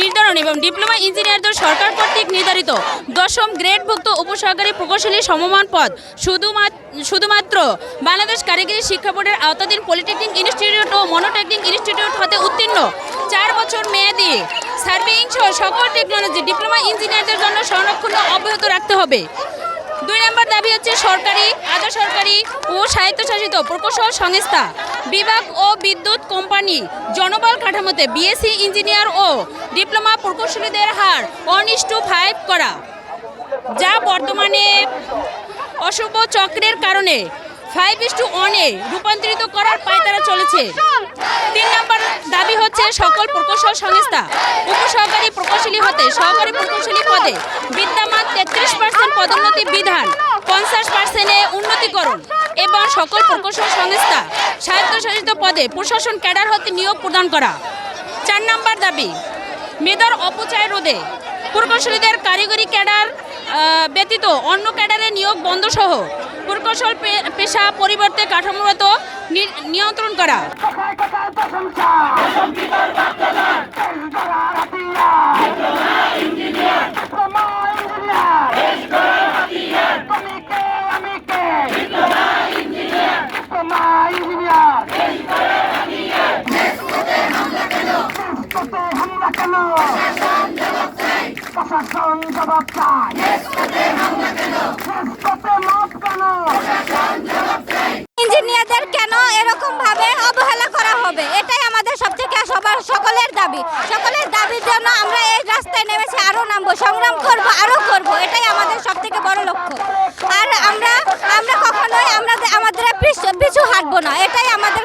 নির্ধারণ এবং ডিপ্লোমা ইঞ্জিনিয়ারদের সরকার কর্তৃক নির্ধারিত দশম গ্রেডভুক্ত উপসহকারী প্রকৌশলী সমমান পদ। শুধুমাত্র শুধুমাত্র বাংলাদেশ কারিগরি শিক্ষা বোর্ডের আওতাধীন পলিটেকনিক ইনস্টিটিউট ও মনোটেকনিক ইনস্টিটিউট হতে উত্তীর্ণ। চার বছর মেয়াদি সার্ভেইং সহ সকল টেকনোলজি ডিপ্লোমা ইঞ্জিনিয়ারদের জন্য সংরক্ষণ অব্যাহত রাখতে হবে। দুই নম্বর দাবি হচ্ছে সরকারি আধা সরকারি ও স্বায়ত্তশাসিত প্রকৌশল সংস্থা বিভাগ ও বিদ্যুৎ কোম্পানি জনবল কাঠামোতে বিএসসি ইঞ্জিনিয়ার ও ডিপ্লোমা প্রকৌশলীদের হার ওয়ান টু ফাইভ করা, যা বর্তমানে অশুভ চক্রের কারণে ফাইভ ইস টু ওয়ানে রূপান্তরিত করার পায়তারা চলেছে। তিন নম্বর দাবি হচ্ছে সকল প্রকৌশল সংস্থা উপসহকারী প্রকৌশলী হতে সহকারী প্রকৌশলী পদে বিদ্যমান তেত্রিশ পার্সেন্ট পদোন্নতি বিধান, পঞ্চাশ পার্সেন্টে উন্নতিকরণ এবং সকল প্রকৌশল সংস্থা স্বায়ত্তশাসিত পদে প্রশাসন ক্যাডার হতে নিয়োগ প্রদান করা। চার নম্বর দাবি, মেধার অপচয় রোধে প্রকৌশলীদের কারিগরি ক্যাডার ব্যতীত অন্য ক্যাডারে নিয়োগ বন্ধ সহ প্রকৌশল পেশা পরিবর্তে কাঠামোগত নিয়ন্ত্রণ করা। প্রশাসন জবাব চায় ইঞ্জিনিয়ারদের কেন এরকম ভাবে অবহেলা করা হবে? এটাই আমাদের সবথেকে সবার সকলের দাবি। সকলের দাবির জন্য আমরা এই রাস্তায় নেমেছি, আরও নামবো, সংগ্রাম করব, আরও করব। এটাই আমাদের সবথেকে বড় লক্ষ্য। আর আমরা আমরা কখনোই আমরা আমাদের পিছু হাঁটবো না। এটাই আমাদের